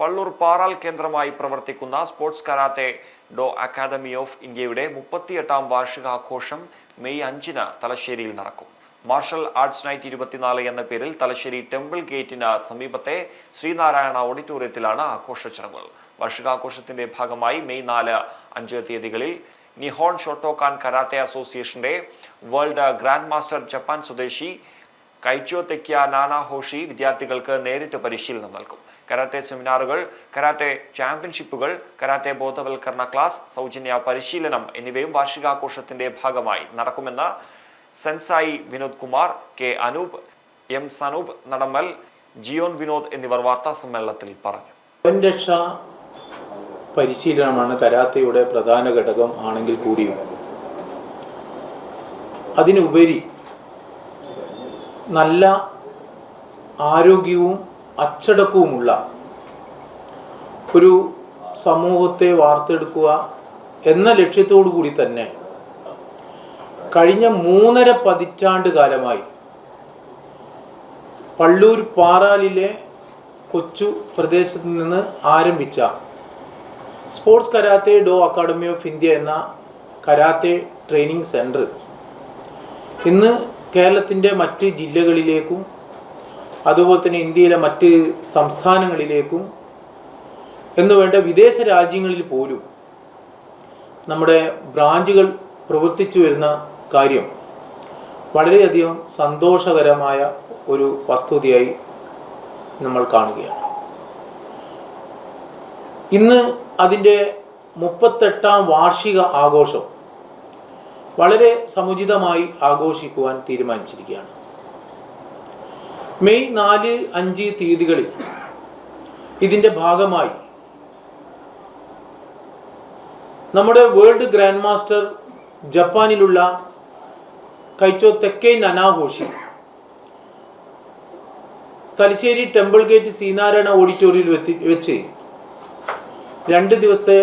പള്ളൂർ പാറാൽ കേന്ദ്രമായി പ്രവർത്തിക്കുന്ന sports karate do academy of ഇന്ത്യയുടെ മുപ്പത്തിയെട്ടാം വാർഷികാഘോഷം മെയ് അഞ്ചിന് തലശ്ശേരിയിൽ നടക്കും. മാർഷൽ ആർട്സ് നൈറ്റ് ഇരുപത്തിനാല് എന്ന പേരിൽ തലശ്ശേരി ടെമ്പിൾ ഗേറ്റിന് സമീപത്തെ ശ്രീനാരായണ ഓഡിറ്റോറിയത്തിലാണ് ആഘോഷ ചടങ്ങുകൾ. വാർഷികാഘോഷത്തിന്റെ ഭാഗമായി മെയ് നാല് അഞ്ച് തീയതികളിൽ നിഹോൺ ഷോട്ടോകാൻ കരാത്തെ അസോസിയേഷന്റെ വേൾഡ് ഗ്രാൻഡ് മാസ്റ്റർ ജപ്പാൻ സ്വദേശി കൈച്ചോ തെക്കിയ നാനാ ഹോഷി വിദ്യാർത്ഥികൾക്ക് നേരിട്ട് പരിശീലനം നൽകും. കരാട്ടെ സെമിനാറുകൾ കരാട്ടെ ചാമ്പ്യൻഷിപ്പുകൾ കരാട്ടെ ബോധവൽക്കരണ ക്ലാസ് സൗജന്യ പരിശീലനം എന്നിവയും വാർഷികാഘോഷത്തിന്റെ ഭാഗമായി നടക്കുമെന്ന് sensei Vinod Kumar K Anoop M Sanoop Nadammal ജിയോൻ Vinod എന്നിവർ വാർത്താ സമ്മേളനത്തിൽ പറഞ്ഞു. സ്വയംരക്ഷാ പരിശീലനമാണ് കരാത്തയുടെ പ്രധാന ഘടകം ആണെങ്കിൽ കൂടിയും. അതിനുപരി നല്ല ആരോഗ്യവും അച്ചടക്കവുമുള്ള ഒരു സമൂഹത്തെ വാർത്തെടുക്കുക എന്ന ലക്ഷ്യത്തോടു കൂടി തന്നെ കഴിഞ്ഞ മൂന്നര പതിറ്റാണ്ട് കാലമായി പള്ളൂർ പാറാലിലെ കൊച്ചു പ്രദേശത്ത് നിന്ന് ആരംഭിച്ച sports karate do academy of India എന്ന കരാത്തെ ട്രെയിനിങ് സെന്റർ ഇന്ന് കേരളത്തിന്റെ മറ്റ് ജില്ലകളിലേക്കും അതുപോലെ തന്നെ ഇന്ത്യയിലെ മറ്റ് സംസ്ഥാനങ്ങളിലേക്കും എന്ന് വേണ്ട വിദേശ രാജ്യങ്ങളിൽ പോലും നമ്മുടെ ബ്രാഞ്ചുകൾ പ്രവർത്തിച്ചു വരുന്ന കാര്യം വളരെയധികം സന്തോഷകരമായ ഒരു വസ്തുതയായി നമ്മൾ കാണുകയാണ്. ഇന്ന് അതിന്റെ മുപ്പത്തെട്ടാം വാർഷിക ആഘോഷം വളരെ സമുചിതമായി ആഘോഷിക്കുവാൻ തീരുമാനിച്ചിരിക്കുകയാണ്. മെയ് നാല് അഞ്ച് തീയതികളിൽ ഇതിന്റെ ഭാഗമായി നമ്മുടെ വേൾഡ് ഗ്രാൻഡ് മാസ്റ്റർ ജപ്പാനിലുള്ള Kaicho തെക്കൈ നനാഘോഷി Thalassery temple gate Sreenarayana ഓഡിറ്റോറിയത്തിൽ വെച്ച് രണ്ട് ദിവസത്തെ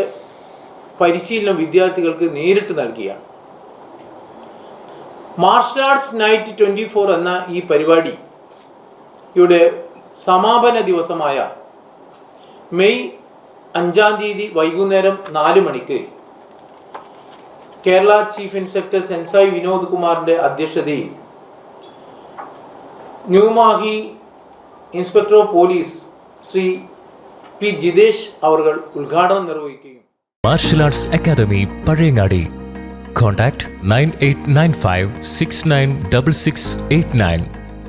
പരിശീലനം വിദ്യാർത്ഥികൾക്ക് നേരിട്ട് നൽകിയാണ്. Martial arts night twenty four എന്ന ഈ പരിപാടി യുടെ സമാപന ദിവസമായ മെയ് അഞ്ചാം തീയതി വൈകുന്നേരം നാല് മണിക്ക് Kerala chief inspector sensei Vinod കുമാറിന്റെ അധ്യക്ഷതയിൽ New Mahe inspector of police Shri P Jithesh അവർ ഉദ്ഘാടനം നിർവഹിക്കുകയും martial arts academy Pazhayangadi. Contact 9895 696689.